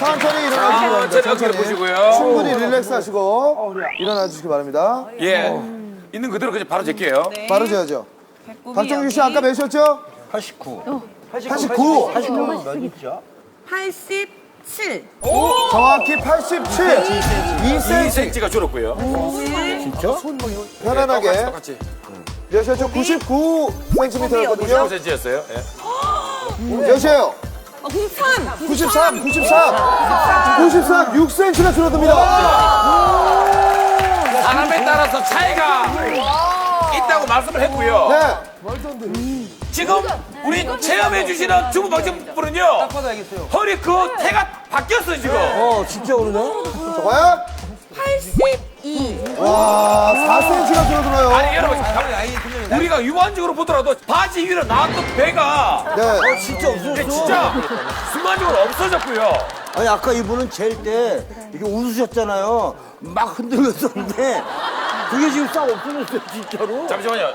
천천히 일어나 주시기 바랍니다. 천천히 어깨를 보시고요. 충분히 릴렉스 하시고 일어나 주시기 바랍니다. 예. 있는 그대로 그냥 바로 제게요. 바로 재야죠. 박정규 씨 아까 몇이었죠? 89. 89. 89면 몇이죠? 87. 정확히 87. 2cm. 2cm가 줄었고요. 편안하게. 똑같이. 몇이었죠? 99cm였거든요. 95cm였어요. 예. 몇이에요? 93. 93, 93. 93, 6cm나 줄어듭니다. 사람에 따라서 차이가 있다고 말씀을 했고요. 네. 지금 우리 체험해 주시는 주부 방청분은요. 허리 그 태가 바뀌었어요 지금. 어, 진짜 오르네? 자, 과연? 82. 와, 4cm가 줄어들어요. 아니 여러분 우리가 유관적으로 보더라도 바지 위로 나왔던 배가 네. 진짜 없었어. 이게 진짜 순간적으로 없어졌고요. 아니, 아까 이분은 젤때 이게 웃으셨잖아요. 막 흔들렸었는데 그게 지금 싹 없어졌어요, 진짜로. 잠시만요.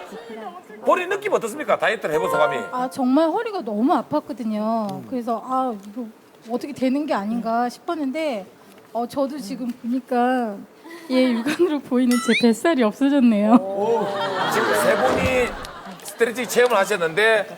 본인 느낌 어떻습니까? 다이어트를 해본 소감이. 아 정말 허리가 너무 아팠거든요. 그래서 아 이거 어떻게 되는 게 아닌가 싶었는데 어 저도 지금 보니까 예 육안으로 보이는 제 뱃살이 없어졌네요. 지금 세 분이 스트레칭 체험을 하셨는데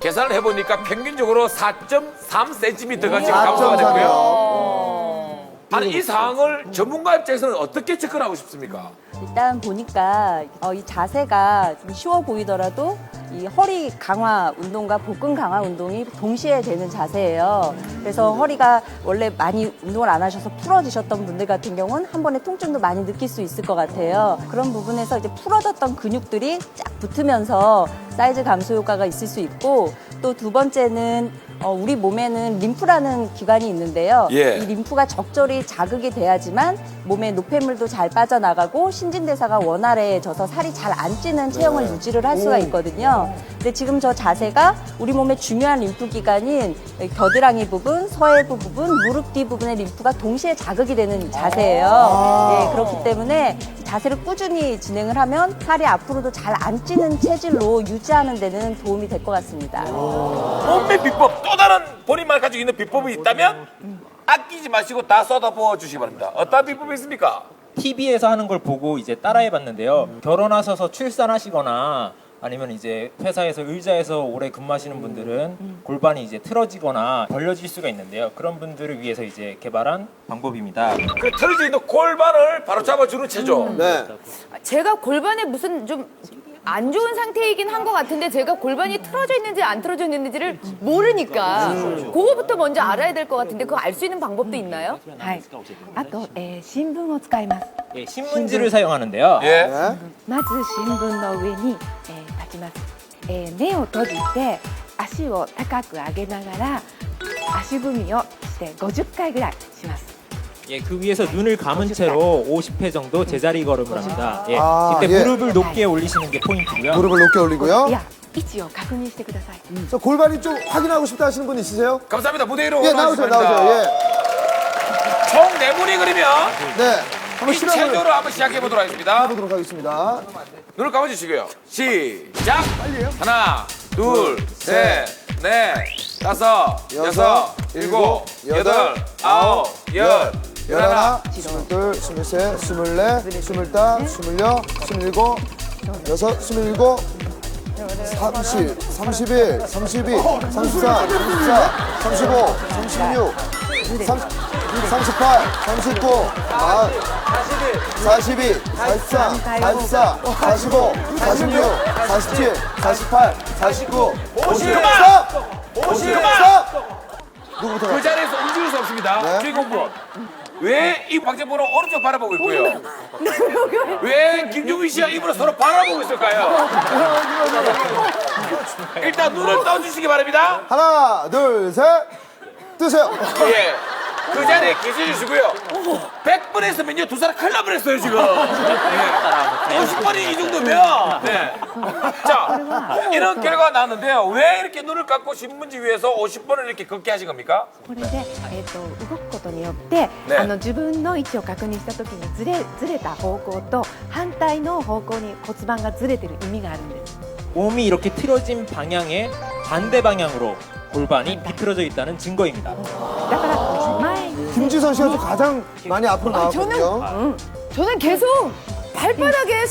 계산을 해보니까 평균적으로 4.3cm가 지금 감소가 됐고요. 아니 이 상황을 전문가 입장에서는 어떻게 접근하고 싶습니까? 일단 보니까 어, 이 자세가 좀 쉬워 보이더라도 이 허리 강화 운동과 복근 강화 운동이 동시에 되는 자세예요. 그래서 허리가 원래 많이 운동을 안 하셔서 풀어지셨던 분들 같은 경우는 한 번에 통증도 많이 느낄 수 있을 것 같아요. 그런 부분에서 이제 풀어졌던 근육들이 쫙 붙으면서 사이즈 감소 효과가 있을 수 있고 또 두 번째는 어, 우리 몸에는 림프라는 기관이 있는데요. 예. 이 림프가 적절히 자극이 돼야지만 몸에 노폐물도 잘 빠져나가고 신진대사가 원활해져서 살이 잘 안 찌는 체형을 유지를 할 수가 있거든요. 근데 지금 저 자세가 우리 몸의 중요한 림프 기관인 겨드랑이 부분, 서해부 부분, 무릎 뒤 부분의 림프가 동시에 자극이 되는 자세예요. 네, 그렇기 때문에 자세를 꾸준히 진행을 하면 살이 앞으로도 잘 안 찌는 체질로 유지하는 데는 도움이 될 것 같습니다. 몸매 비법 또 다른 본인만 가지고 있는 비법이 있다면 아끼지 마시고 다 쏟아부어 주시기 바랍니다. 어떤 비법이 있습니까? TV에서 하는 걸 보고 이제 따라해 봤는데요. 결혼하셔서 출산하시거나 아니면 이제 회사에서 의자에서 오래 근무하시는 분들은 골반이 이제 틀어지거나 벌려질 수가 있는데요. 그런 분들을 위해서 이제 개발한 방법입니다. 그 틀어져 있는 골반을 바로 잡아주는 체조. 네. 제가 골반에 무슨 좀 안 좋은 상태이긴 한 것 같은데 제가 골반이 틀어져 있는지 안 틀어져 있는지를 모르니까 그거부터 먼저 알아야 될 것 같은데 그거 알 수 있는 방법도 있나요? はい。あと、えー新聞を使います。 예, 신문지를 사용하는데요. 예. 네.まず新聞の上に、えー立ちます。えー目を閉じて足を高く上げながら足踏みをして50回ぐらいします。 예, 그 위에서 눈을 감은 채로 50회 정도 제자리 걸음을 합니다. 예, 아, 이때 예. 무릎을 높게 올리시는 게 포인트고요. 무릎을 높게 올리고요. いや位置を確認してください。 저 골반이 좀 확인하고 싶다 하시는 분 있으세요? 감사합니다. 무대 위로 예, 나오세요, 올라오시기 나오세요. 바랍니다. 예. 총 네 분이 그러면 네. 한번 이 실험을 체조를 한번 시작해 보도록 하겠습니다. 해보도록 하겠습니다. 눈을 감아주시고요. 시작. 하나, 둘, 셋, 넷, 다섯, 여섯, 일곱, 여덟, 아홉, 열, 열하나. 스물둘, 스물셋, 스물넷, 스물다, 스물여, 스물일곱, 여섯, 스물일곱, 삼십, 삼십일, 삼십이, 삼십사, 삼십사, 삼십오, 삼십육, 삼, 삼십팔, 삼십구, 아, 사십이, 사십삼, 사십사, 사십오, 사십육, 사십칠, 사십팔, 사십구, 오십! 오십, 스톱! 누구부터 그 자리에서 움직일 수 없습니다. 네. 주인공분. 왜 이 박재범은 오른쪽 바라보고 있고요? 왜 김종민 씨와 입으로 서로 바라보고 있을까요? 일단 눈을 떠주시기 바랍니다. 하나, 둘, 셋, 뜨세요. 예. 그 자리에 계셔주시고요. 100번 했으면요, 두 사람 큰일 날 뻔했어요, 지금. 예. 50번이 이 정도면. 네. 자, 이런 결과가 나왔는데요. 왜 이렇게 눈을 감고 신문지 위에서 50번을 이렇게 걷게 하신 겁니까?これで、えー、と動くことによって、ねあの自分の位置を確認した時にずれずれた方向と反対の方向に骨盤がずれてる意味があるんです。 몸이 이렇게 틀어진 방향의 반대 방향으로 골반이 비틀어져 있다는 증거입니다. だから 박지선 씨가 좀 가장 많이 앞으로 나왔거든요. 저는 계속 발바닥에